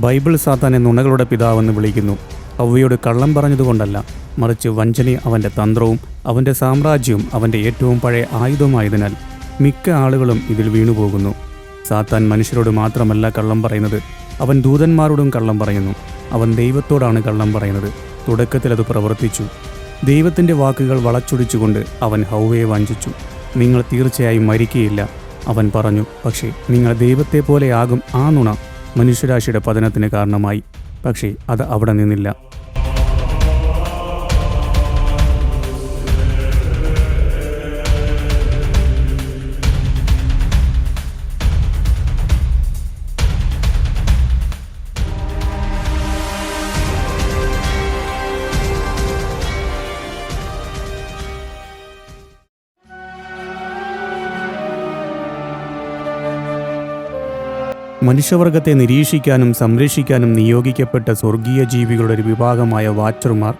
Bible സാത്താനെ നുണകളുടെ പിതാവെന്ന് വിളിക്കുന്നു. അവയോട് കള്ളം പറഞ്ഞതുകൊണ്ടല്ല മറിച്ച് വഞ്ചന അവന്റെ തന്ത്രവും അവന്റെ സാമ്രാജ്യവും അവന്റെ ഏറ്റവും പഴയ ആയുധമായതിനാൽ മിക്ക ആളുകളും ഇതിൽ വീണുപോകുന്നു. സാത്താൻ മനുഷ്യരോട് മാത്രമല്ല കള്ളം പറയുന്നത് അവൻ ദൂതന്മാരോടും കള്ളം പറയുന്നു അവൻ ദൈവത്തോടാണ് കള്ളം പറയുന്നത്. തുടക്കത്തിൽ അത് പ്രവർത്തിച്ചു. ദൈവത്തിന്റെ വാക്കുകൾ വളച്ചൊടിച്ചുകൊണ്ട് അവൻ ഹൗവയെ വഞ്ചിച്ചു. നിങ്ങൾ തീർച്ചയായും മരിക്കുകയില്ല അവൻ പറഞ്ഞു പക്ഷേ നിങ്ങൾ ദൈവത്തെ പോലെയാകും ആ നുണ മനുഷ്യരാശിയുടെ പതനത്തിന് കാരണമായി. പക്ഷേ അത് അവിടെ നിന്നില്ല. മനുഷ്യവർഗത്തെ നിരീക്ഷിക്കാനും സംരക്ഷിക്കാനും നിയോഗിക്കപ്പെട്ട സ്വർഗീയ ജീവികളുടെ ഒരു വിഭാഗമായ വാച്ചർമാർ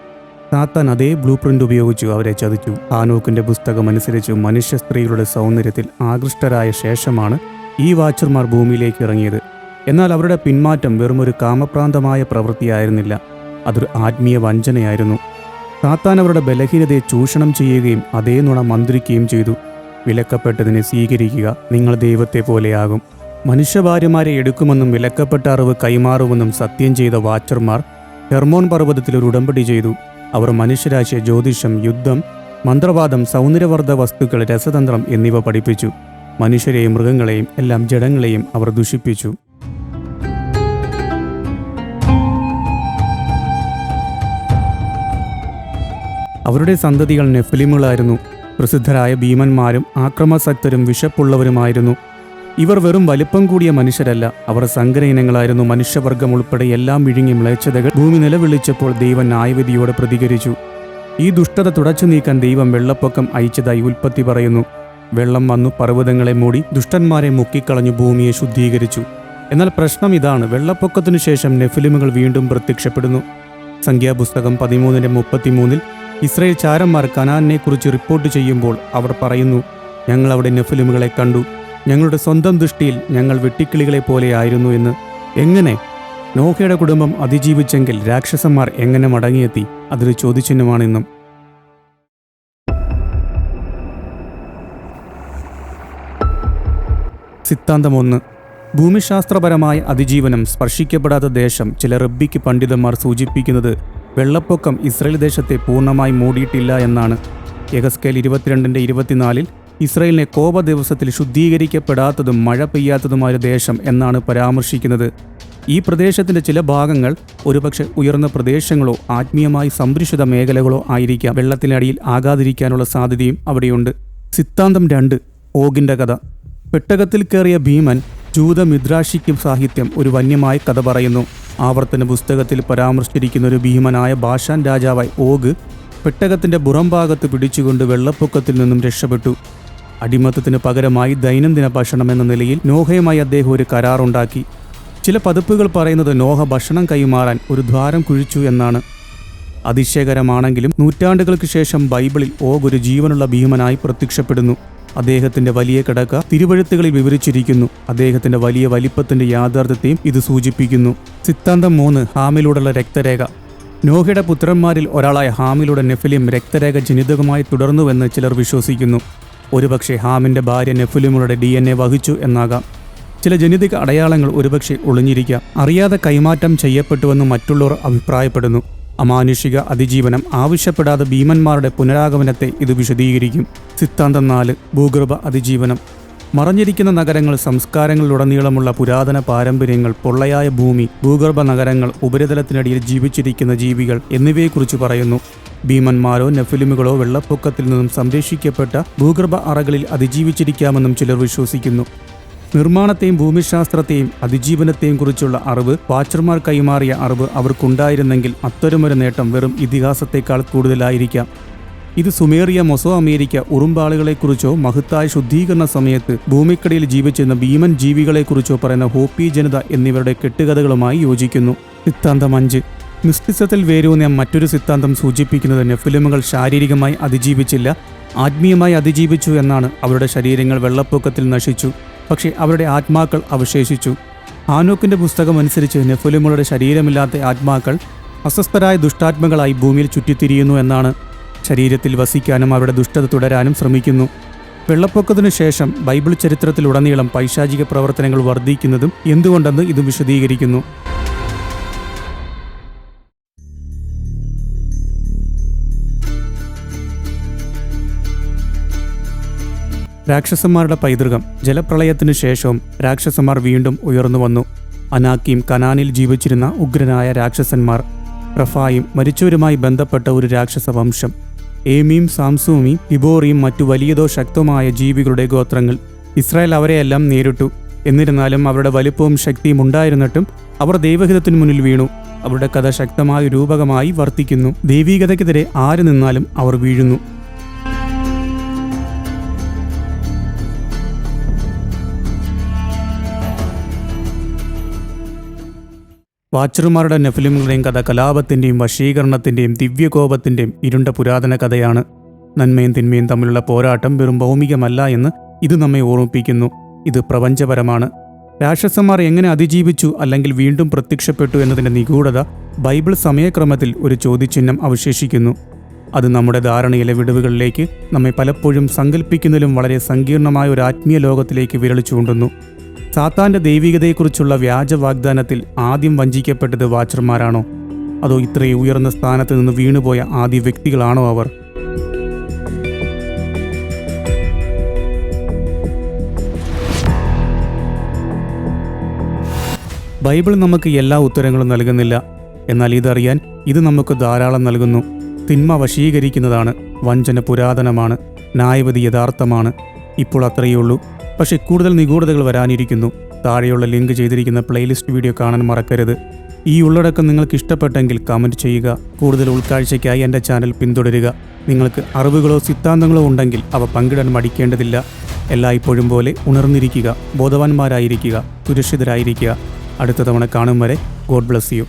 സാത്താൻ അതേ ബ്ലൂ പ്രിന്റ് ഉപയോഗിച്ചു അവരെ ചതിച്ചു. ഹാനോക്കിന്റെ പുസ്തകം അനുസരിച്ച് മനുഷ്യ സ്ത്രീകളുടെ സൗന്ദര്യത്തിൽ ആകൃഷ്ടരായ ശേഷമാണ് ഈ വാച്ചർമാർ ഭൂമിയിലേക്ക് ഇറങ്ങിയത്. എന്നാൽ അവരുടെ പിന്മാറ്റം വെറുമൊരു കാമപ്രാന്തമായ പ്രവൃത്തിയായിരുന്നില്ല. അതൊരു ആത്മീയ വഞ്ചനയായിരുന്നു. സാത്താൻ അവരുടെ ബലഹീനതയെ ചൂഷണം ചെയ്യുകയും അതേ നുണ മന്ത്രിക്കുകയും ചെയ്തു. വിലക്കപ്പെട്ടതിനെ സ്വീകരിക്കുക നിങ്ങൾ ദൈവത്തെ പോലെയാകും മനുഷ്യഭാര്യമാരെ എടുക്കുമെന്നും വിലക്കപ്പെട്ട അറിവ് കൈമാറുമെന്നും സത്യം ചെയ്ത വാച്ചർമാർ ഹെർമോൺ പർവതത്തിൽ ഒരു ഉടമ്പടി ചെയ്തു. അവർ മനുഷ്യരാശിയെ ജ്യോതിഷം യുദ്ധം മന്ത്രവാദം സൗന്ദര്യവർദ്ധ വസ്തുക്കൾ രസതന്ത്രം എന്നിവ പഠിപ്പിച്ചു. മനുഷ്യരെയും മൃഗങ്ങളെയും എല്ലാം ജഡങ്ങളെയും അവർ ദുഷിപ്പിച്ചു. അവരുടെ സന്തതികൾ നെഫിലിമുകളായിരുന്നു. പ്രസിദ്ധരായ ഭീമന്മാരും ആക്രമസക്തരും വിശപ്പുള്ളവരുമായിരുന്നു. ഇവർ വെറും വലിപ്പം കൂടിയ മനുഷ്യരല്ല. അവർ സങ്കര ഇനങ്ങളായിരുന്നു മനുഷ്യവർഗം ഉൾപ്പെടെ എല്ലാം വിഴുങ്ങി മ്ലേച്ഛതകൾ ഭൂമി നിലവിളിച്ചപ്പോൾ ദൈവം ന്യായവിധിയോടെ പ്രതികരിച്ചു. ഈ ദുഷ്ടത തുടച്ചു നീക്കാൻ ദൈവം വെള്ളപ്പൊക്കം അയച്ചതായി ഉൽപ്പത്തി പറയുന്നു. വെള്ളം വന്നു പർവതങ്ങളെ മൂടി ദുഷ്ടന്മാരെ മുക്കിക്കളഞ്ഞു ഭൂമിയെ ശുദ്ധീകരിച്ചു. എന്നാൽ പ്രശ്നം ഇതാണ്. വെള്ളപ്പൊക്കത്തിനു ശേഷം നെഫിലിമുകൾ വീണ്ടും പ്രത്യക്ഷപ്പെടുന്നു. സംഖ്യാപുസ്തകം പതിമൂന്നിന്റെ മുപ്പത്തിമൂന്നിൽ ഇസ്രയേൽ ചാരന്മാർ കനാനിനെക്കുറിച്ച് കുറിച്ച് റിപ്പോർട്ട് ചെയ്യുമ്പോൾ അവർ പറയുന്നു ഞങ്ങൾ അവിടെ നെഫിലിമുകളെ കണ്ടു. ഞങ്ങളുടെ സ്വന്തം ദൃഷ്ടിയിൽ ഞങ്ങൾ വെട്ടിക്കിളികളെ പോലെയായിരുന്നു എന്ന്. എങ്ങനെ? നോഹയുടെ കുടുംബം അതിജീവിച്ചെങ്കിൽ രാക്ഷസന്മാർ എങ്ങനെ മടങ്ങിയെത്തി? അതൊരു ചോദ്യചിഹ്നമാണെന്നും. സിദ്ധാന്തം ഒന്ന് ഭൂമിശാസ്ത്രപരമായ അതിജീവനം സ്പർശിക്കപ്പെടാത്ത ദേശം ചില റബ്ബിക്ക് പണ്ഡിതന്മാർ സൂചിപ്പിക്കുന്നത് വെള്ളപ്പൊക്കം ഇസ്രയേൽ ദേശത്തെ പൂർണമായി മൂടിയിട്ടില്ല എന്നാണ്. യഗസ്കേൽ ഇരുപത്തിരണ്ടിന്റെ ഇരുപത്തിനാലിൽ ഇസ്രയേലിനെ കോപ ദിവസത്തിൽ ശുദ്ധീകരിക്കപ്പെടാത്തതും മഴ പെയ്യാത്തതുമായ ദേശം എന്നാണ് പരാമർശിക്കുന്നത്. ഈ പ്രദേശത്തിന്റെ ചില ഭാഗങ്ങൾ ഒരുപക്ഷെ ഉയർന്ന പ്രദേശങ്ങളോ ആത്മീയമായി സംരക്ഷിത മേഖലകളോ ആയിരിക്കാം. വെള്ളത്തിനടിയിൽ ആകാതിരിക്കാനുള്ള സാധ്യതയും അവിടെയുണ്ട്. സിദ്ധാന്തം രണ്ട് ഓഗിന്റെ കഥ. പെട്ടകത്തിൽ കയറിയ ഭീമൻ ജൂത മിദ്രാശിക്കും സാഹിത്യം ഒരു വന്യമായ കഥ പറയുന്നു. ആവർത്തന പുസ്തകത്തിൽ പരാമർശിച്ചിരിക്കുന്ന ഒരു ഭീമനായ ഭാഷാൻ രാജാവായി ഓഗ് പെട്ടകത്തിന്റെ പുറംഭാഗത്ത് പിടിച്ചുകൊണ്ട് വെള്ളപ്പൊക്കത്തിൽ നിന്നും രക്ഷപ്പെട്ടു. അടിമത്തത്തിന് പകരമായി ദൈനംദിന ഭക്ഷണം എന്ന നിലയിൽ നോഹയുമായി അദ്ദേഹം ഒരു കരാറുണ്ടാക്കി. ചില പതിപ്പുകൾ പറയുന്നത് നോഹ ഭക്ഷണം കൈമാറാൻ ഒരു ദ്വാരം കുഴിച്ചു എന്നാണ്. അതിശയകരമാണെങ്കിലും നൂറ്റാണ്ടുകൾക്ക് ശേഷം ബൈബിളിൽ ഓഗ് ഒരു ജീവനുള്ള ഭീമനായി പ്രത്യക്ഷപ്പെടുന്നു. അദ്ദേഹത്തിന്റെ വലിയ കിടക്ക തിരുവഴുത്തുകളിൽ വിവരിച്ചിരിക്കുന്നു. അദ്ദേഹത്തിന്റെ വലിയ വലിപ്പത്തിന്റെ യാഥാർത്ഥ്യത്തെയും ഇത് സൂചിപ്പിക്കുന്നു. സിദ്ധാന്തം മൂന്ന് ഹാമിലൂടെയുള്ള രക്തരേഖ. നോഹയുടെ പുത്രന്മാരിൽ ഒരാളായ ഹാമിലൂടെ നെഫിലിം രക്തരേഖ ജനിതകമായി തുടർന്നുവെന്ന് ചിലർ വിശ്വസിക്കുന്നു. ഒരുപക്ഷെ ഹാമിന്റെ ഭാര്യ നെഫുലിമുളുടെ ഡി എൻ എ വഹിച്ചു എന്നാകാം. ചില ജനിതക അടയാളങ്ങൾ ഒരുപക്ഷെ ഒളിഞ്ഞിരിക്കാം. അറിയാതെ കൈമാറ്റം ചെയ്യപ്പെട്ടുവെന്ന് മറ്റുള്ളവർ അഭിപ്രായപ്പെടുന്നു. അമാനുഷിക അതിജീവനം ആവശ്യപ്പെടാതെ ഭീമന്മാരുടെ പുനരാഗമനത്തെ ഇത് വിശദീകരിക്കും. സിദ്ധാന്തം നാല് ഭൂഗർഭ അതിജീവനം. മറഞ്ഞിരിക്കുന്ന നഗരങ്ങൾ സംസ്കാരങ്ങളിലുടനീളമുള്ള പുരാതന പാരമ്പര്യങ്ങൾ പൊള്ളയായ ഭൂമി ഭൂഗർഭ നഗരങ്ങൾ ഉപരിതലത്തിനടിയിൽ ജീവിച്ചിരിക്കുന്ന ജീവികൾ എന്നിവയെക്കുറിച്ച് പറയുന്നു. ഭീമന്മാരോ നെഫിലിമുകളോ വെള്ളപ്പൊക്കത്തിൽ നിന്നും സംരക്ഷിക്കപ്പെട്ട ഭൂഗർഭ അറകളിൽ അതിജീവിച്ചിരിക്കാമെന്നും ചിലർ വിശ്വസിക്കുന്നു. നിർമ്മാണത്തെയും ഭൂമിശാസ്ത്രത്തെയും അതിജീവനത്തെയും കുറിച്ചുള്ള അറിവ് വാച്ചർമാർ കൈമാറിയ അറിവ് അവർക്കുണ്ടായിരുന്നെങ്കിൽ അത്തരമൊരു നേട്ടം വെറും ഇതിഹാസത്തേക്കാൾ കൂടുതലായിരിക്കാം. ഇത് സുമേറിയ മൊസോ അമേരിക്ക ഉറുമ്പാളുകളെക്കുറിച്ചോ മഹത്തായ ശുദ്ധീകരണ സമയത്ത് ഭൂമിക്കടിയിൽ ജീവിച്ചിരുന്ന ഭീമൻ ജീവികളെക്കുറിച്ചോ പറയുന്ന ഹോപ്പി ജനത എന്നിവരുടെ കെട്ടുകഥകളുമായി യോജിക്കുന്നു. സിദ്ധാന്തം അഞ്ച്. മിസ്റ്റിസത്തിൽ വേരൂന്നിയ മറ്റൊരു സിദ്ധാന്തം സൂചിപ്പിക്കുന്നത് ഫിലിമുകൾ ശാരീരികമായി അതിജീവിച്ചില്ല ആത്മീയമായി അതിജീവിച്ചു എന്നാണ് അവരുടെ ശരീരങ്ങൾ വെള്ളപ്പൊക്കത്തിൽ നശിച്ചു പക്ഷേ അവരുടെ ആത്മാക്കൾ അവശേഷിച്ചു. ആനോക്കിന്റെ പുസ്തകം അനുസരിച്ച് നെഫുലിമുകളുടെ ശരീരമില്ലാത്ത ആത്മാക്കൾ അസ്വസ്ഥരായ ദുഷ്ടാത്മകളായി ഭൂമിയിൽ ചുറ്റിത്തിരിയുന്നു എന്നാണ് ശരീരത്തിൽ വസിക്കാനും അവരുടെ ദുഷ്ടത തുടരാനും ശ്രമിക്കുന്നു. വെള്ളപ്പൊക്കത്തിനു ശേഷം ബൈബിൾ ചരിത്രത്തിലുടനീളം പൈശാചിക പ്രവർത്തനങ്ങൾ വർദ്ധിക്കുന്നതും എന്തുകൊണ്ടെന്ന് ഇത് വിശദീകരിക്കുന്നു. രാക്ഷസന്മാരുടെ പൈതൃകം ജലപ്രളയത്തിനു ശേഷവും രാക്ഷസന്മാർ വീണ്ടും ഉയർന്നു വന്നു. അനാക്കിയും കനാനിൽ ജീവിച്ചിരുന്ന ഉഗ്രനായ രാക്ഷസന്മാർ റഫായും മരിച്ചവരുമായി ബന്ധപ്പെട്ട ഒരു രാക്ഷസ വംശം. ഏമിയും സാംസൂമി ഇബോറിയും മറ്റു വലിയതോ ശക്തമായ ജീവികളുടെ ഗോത്രങ്ങൾ ഇസ്രായേൽ അവരെയെല്ലാം നേരിട്ടു. എന്നിരുന്നാലും അവരുടെ വലിപ്പവും ശക്തിയും ഉണ്ടായിരുന്നിട്ടും അവർ ദൈവഹിതത്തിനു മുന്നിൽ വീണു. അവരുടെ കഥ ശക്തമായ രൂപകമായി വർത്തിക്കുന്നു. ദൈവീകതയ്ക്കെതിരെ ആര് നിന്നാലും അവർ വീഴുന്നു. വാച്ചർമാരുടെ നെഫിലിമുകളുടെയും കഥ കലാപത്തിന്റെയും വശീകരണത്തിന്റെയും ദിവ്യകോപത്തിന്റെയും ഇരുണ്ട പുരാതന കഥയാണ്. നന്മയും തിന്മയും തമ്മിലുള്ള പോരാട്ടം വെറും ഭൗമികമല്ല എന്ന് ഇത് നമ്മെ ഓർമ്മിപ്പിക്കുന്നു. ഇത് പ്രപഞ്ചപരമാണ്. രാക്ഷസന്മാർ എങ്ങനെ അതിജീവിച്ചു അല്ലെങ്കിൽ വീണ്ടും പ്രത്യക്ഷപ്പെട്ടു എന്നതിന്റെ നിഗൂഢത ബൈബിൾ സമയക്രമത്തിൽ ഒരു ചോദ്യചിഹ്നം അവശേഷിക്കുന്നു. അത് നമ്മുടെ ധാരണയിലെ വിടവുകളിലേക്ക് നമ്മെ പലപ്പോഴും സങ്കല്പിക്കുന്നതിലും വളരെ സങ്കീർണമായ ഒരു ആത്മീയ ലോകത്തിലേക്ക് വിരൽ ചൂണ്ടുന്നു. സാത്താന്റെ ദൈവികതയെക്കുറിച്ചുള്ള വ്യാജ വാഗ്ദാനത്തിൽ ആദ്യം വഞ്ചിക്കപ്പെട്ടത് വാച്ചർമാരാണോ? അതോ ഇത്രയും ഉയർന്ന സ്ഥാനത്ത് നിന്ന് വീണുപോയ ആദ്യ വ്യക്തികളാണോ അവർ? ബൈബിൾ നമുക്ക് എല്ലാ ഉത്തരങ്ങളും നൽകുന്നില്ല. എന്നാൽ ഇതറിയാൻ ഇത് നമുക്ക് ധാരാളം നൽകുന്നു. തിന്മ വശീകരിക്കുന്നതാണ് വഞ്ചന പുരാതനമാണ് ന്യായവതി യഥാർത്ഥമാണ്. ഇപ്പോൾ അത്രയേ ഉള്ളൂ പക്ഷേ കൂടുതൽ നിഗൂഢതകൾ വരാനിരിക്കുന്നു. താഴെയുള്ള ലിങ്ക് ചെയ്തിരിക്കുന്ന പ്ലേലിസ്റ്റ് വീഡിയോ കാണാൻ മറക്കരുത്. ഈ ഉള്ളടക്കം നിങ്ങൾക്ക് ഇഷ്ടപ്പെട്ടെങ്കിൽ കമന്റ് ചെയ്യുക. കൂടുതൽ ഉൾക്കാഴ്ചയ്ക്കായി എന്റെ ചാനൽ പിന്തുടരുക. നിങ്ങൾക്ക് അറിവുകളോ സിദ്ധാന്തങ്ങളോ ഉണ്ടെങ്കിൽ അവ പങ്കിടാൻ മടിക്കേണ്ടതില്ല. എല്ലായ്പ്പോഴും പോലെ ഉണർന്നിരിക്കുക. ബോധവാന്മാരായിരിക്കുക. സുരക്ഷിതരായിരിക്കുക. അടുത്ത തവണ കാണും വരെ. God bless you